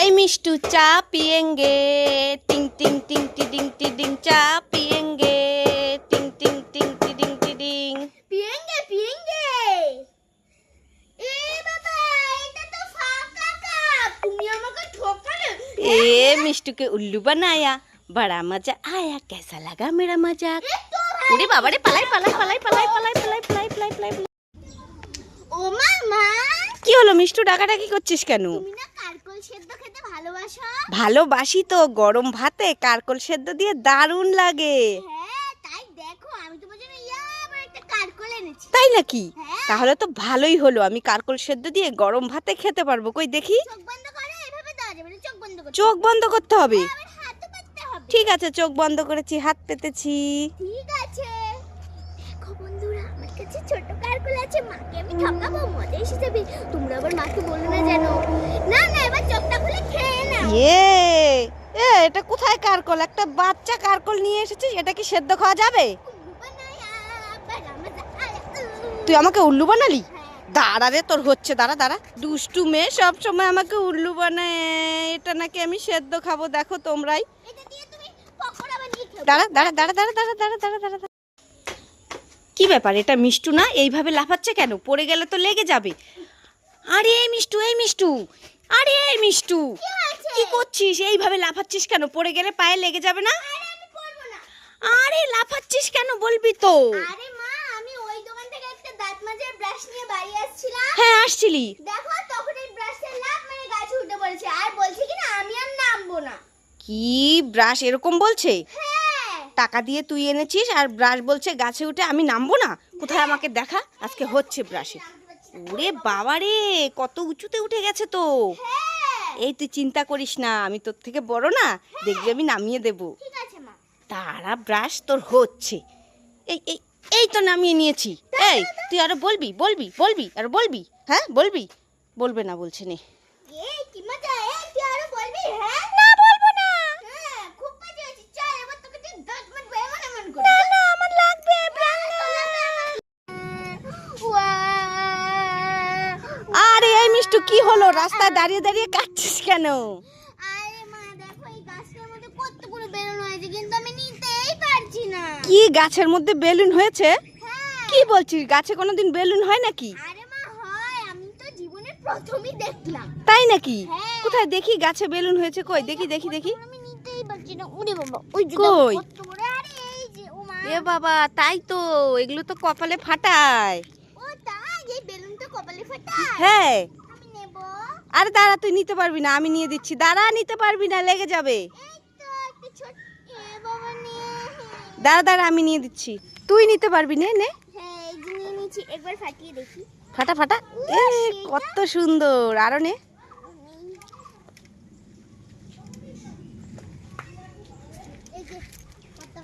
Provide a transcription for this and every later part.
এই মিষ্টু চা পিয়েঙ্গে টিং টিং টিং টি ডিং টি ডিং চা পিয়েঙ্গে টিং টিং টিং টি ডিং টি ডিং পিয়েঙ্গে পিয়েঙ্গে। এ বাবা এটা তো ফাঁকা কাপ। তুমি আমাকে ঠকালে এ মিষ্টুকে উল্লু বানায়া বড়া মজা আয়া কেসা লাগা মেরা মজা। ওরে বাবা রে পালাই পালাই পালাই পালাই পালাই পালাই পালাই পালাই পালাই ও মা কি হলো মিষ্টু ডাকাডাকি করছিস কেন? তুমি না সেদ্ধ খেতে ভালোবাসো? ভালোবাসি তো গরম ভাতে কারকল সেদ্ধ দিয়ে দারুণ লাগে। হ্যাঁ তাই দেখো আমি তোমার জন্য একটা কারকল এনেছি। তাই নাকি? হ্যাঁ। তাহলে তো ভালোই হলো আমি কারকল সেদ্ধ দিয়ে গরম ভাতে খেতে পারব। কই দেখি। চোখ বন্ধ করে এভাবে দেওয়া যাবে না চোখ বন্ধ করে চোখ বন্ধ করতে হবে? পাততে হবে। ঠিক আছে চোখ বন্ধ করেছি হাত পেতেছি। ঠিক আছে কাছে ছোট কারকুল আছে মাকে আমি ঠকাবো মজা এসে যাবে। তোমরা আবার মাকে বলো না যেন। না না এবার চোখটা খুলে খেয়ে না ইয়ে এ এটা কোথায় কারকল? একটা বাচ্চা কারকল নিয়ে এসেছিস এটা কি সেদ্ধ খাওয়া যাবে? তুই আমাকে উল্লু বানালি? দাঁড়া রে তোর হচ্ছে দাঁড়া দাঁড়া। দুষ্টু মেয়ে সব সময় আমাকে উল্লু বানায়। এটা নাকি আমি সেদ্ধ খাব দেখো তোমরাই। দাঁড়া দাঁড়া দাঁড়া দাঁড়া দাঁড়া দাঁড়া দাঁড়া দাঁড়া। কি ব্যাপার? এটা মিষ্টু না? এইভাবে লাফাচ্ছে কেন? পড়ে গেলে তো লেগে যাবে। আরে এই মিষ্টু এই মিষ্টু। আরে এই মিষ্টু। কি করছিস? এইভাবে লাফাচ্ছিস কেন? পড়ে গেলে পায়ে লেগে যাবে না? আরে লাফাচ্ছিস কেন বলবি তো? আরে মা আমি ওই দোকান থেকে একটা দাঁত মাজার ব্রাশ নিয়ে বাড়ি আসছিলাম। হ্যাঁ আসছিলি। দেখো তখন এই ব্রাশটা লাভ মানে গাছে উঠে পড়েছে। আর বলছে কি না আমি আর নামবো না। কি ব্রাশ এরকম বলছে? হ্যাঁ টাকা দিয়ে তুই এনেছিস আর ব্রাশ বলছে, গাছে উঠে আমি নামবো না? কোথায় আমাকে দেখা? আজকে হচ্ছে ব্রাশে ওরে বাবা রে, কত উঁচুতে উঠে গেছে তো। এই তুই চিন্তা করিস না, আমি তোর থেকে বড় না, দেখবি আমি নামিয়ে দেব। তারা ব্রাশ তোর হচ্ছে। এই এই এই তো নামিয়ে নিয়েছি। এই, তুই আরও বলবি বলবি বলবি, আর বলবি হ্যাঁ বলবি? বলবে না বলছে নে। মিষ্টু কি হলো? রাস্তা দাঁড়িয়ে দাঁড়িয়ে কাটছিস কেন? কি গাছের মধ্যে বেলুন হয়েছে? কি বলছিস গাছে কোনোদিন বেলুন হয় নাকি? তাই নাকি? কোথায় দেখি গাছে বেলুন হয়েছে? কই? দেখি দেখি দেখি। কই? এ বাবা তাই তো এগুলো তো কপালে ফাটায়। হ্যাঁ। আরে দাঁড়া তুই নিতে পারবি না আমি নিয়ে দিচ্ছি। দাঁড়া নিতে পারবি না লেগে যাবে। দাঁড়া দাঁড়া আমি নিয়ে দিচ্ছি। তুই নিতে পারবি নে নে। হ্যাঁ একবার ফাটিয়ে দেখি। ফাটা ফাটা। এ কত সুন্দর। আরও নে। যে ফাটা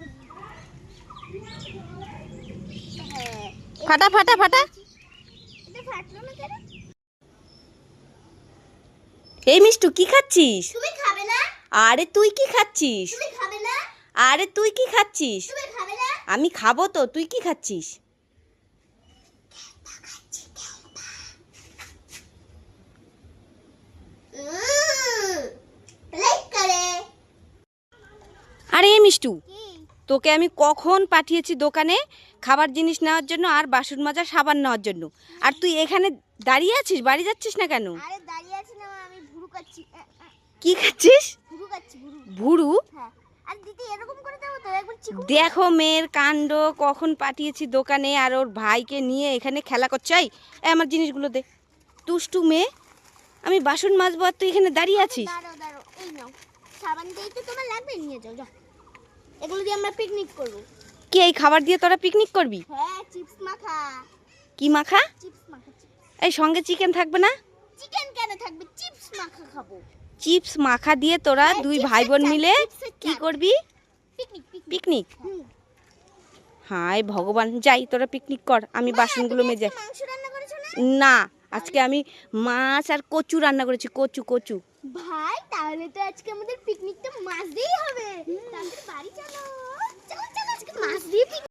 হ্যাঁ ফাটা ফাটা ফাটা। ফাটলো না কেন? এই মিষ্টু কি খাচ্ছিস? তুমি খাবে না? আরে তুই কি খাচ্ছিস? তুমি খাবে না? আরে তুই কি খাচ্ছিস? তুমি খাবে না? আমি খাব তো তুই কি খাচ্ছিস? আরে এই মিষ্টু তোকে আমি কখন পাঠিয়েছি দোকানে খাবার জিনিস নেওয়ার জন্য আর বাসন মাজা সাবান নেওয়ার জন্য? আর তুই এখানে দাঁড়িয়ে আছিস? বাড়ি যাচ্ছিস না কেন? আরে দাঁড়িয়ে খাচ্ছি কি খাচ্ছিস? ভুরু দেখো মেয়ের কাণ্ড কখন পাঠিয়েছি দোকানে আর ওর ভাইকে নিয়ে এখানে খেলা করছে। এই আমার জিনিসগুলো দে। তুষ্টু মেয়ে আমি বাসন মাজবো আর তুই এখানে দাঁড়িয়ে আছিস? কি এই খাবার দিয়ে তোরা পিকনিক করবি? কি মাখা? এই সঙ্গে চিকেন থাকবে না? চিকেন কেন থাকবে? মাখা খাব। চিপস মাখা দিয়ে তোরা হ্যাঁ, দুই ভাই বোন মিলে কি করবি? পিকনিক হাই ভগবান যাই তোরা পিকনিক কর আমি বাসনগুলো মেজে না? আজকে আমি মাছ আর কচু রান্না করেছি কচু কচু। ভাই তাহলে তো আজকে আমাদের পিকনিকটা মাছ দিয়েই হবে। তাহলে বাড়ি চলো। চলো চলো আজকে মাছ দিয়ে